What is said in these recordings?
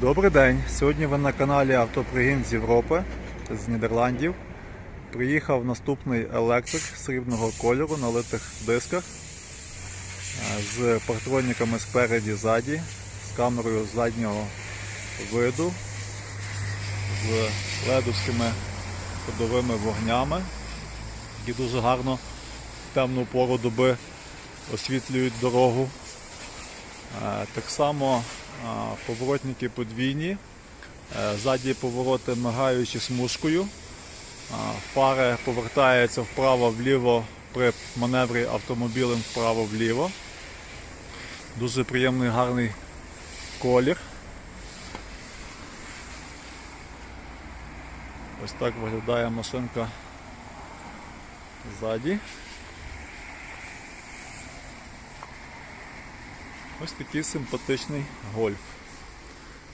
Добрий день. Сьогодні ви на каналі Автопригін з Європи з Нідерландів. Приїхав наступний електрик срібного кольору на литих дисках е, з партроніками спереді ззаді, з камерою заднього виду, з ледовськими ходовими вогнями, які дуже гарно в темну пору доби освітлюють дорогу. Е, Так само поворотники подвійні, Е, ззаді повороти мигаючи смужкою, фари повертаються вправо-вліво при маневрі автомобілем вправо-вліво. Дуже приємний гарний колір. Ось так виглядає машинка ззаді. Ось такий симпатичний гольф.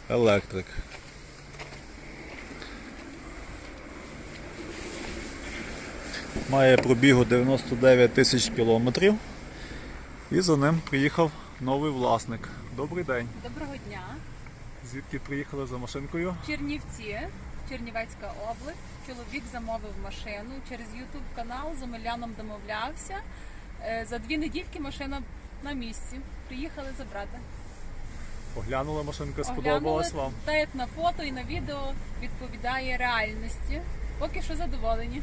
Електрик. Має пробігу 99 тисяч кілометрів. І за ним приїхав новий власник. Добрий день. Доброго дня. Звідки приїхали за машинкою? Чернівці, Чернівецька область. Чоловік замовив машину через YouTube канал з Омеляном домовлявся. Е, За дві недільки машина на місці. Приїхали забрати. Оглянула машинка, Оглянули, сподобалась вам? Та як на фото і на відео відповідає реальності. Поки що задоволені.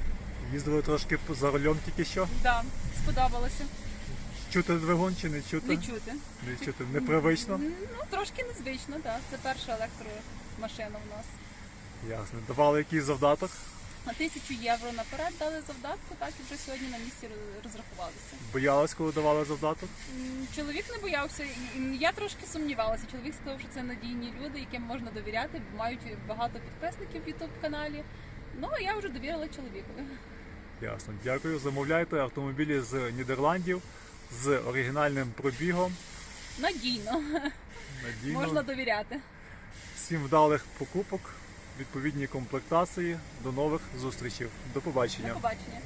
Їздили трошки за рулем тільки що. Да, сподобалося. Чути двигун чи не чути? Не чути. Не чути. Непривично? Ну, трошки незвично, так. Це перша електромашина в нас. Ясно. Давали якийсь завдаток? На тисячу євро наперед дали завдатку, так і вже сьогодні на місці розрахувалися. Боялась, коли давали завдаток? Чоловік не боявся. Я трошки сумнівалася. Чоловік сказав, що це надійні люди, яким можна довіряти, бо мають багато підписників в youtube каналі. Ну а я вже довірила чоловікові. Ясно. Дякую. Замовляйте автомобілі з Нідерландів з оригінальним пробігом. Надійно Надійно. можна довіряти. Всім вдалих покупок, відповідні комплектації. До нових зустрічей. До До побачення. побачення.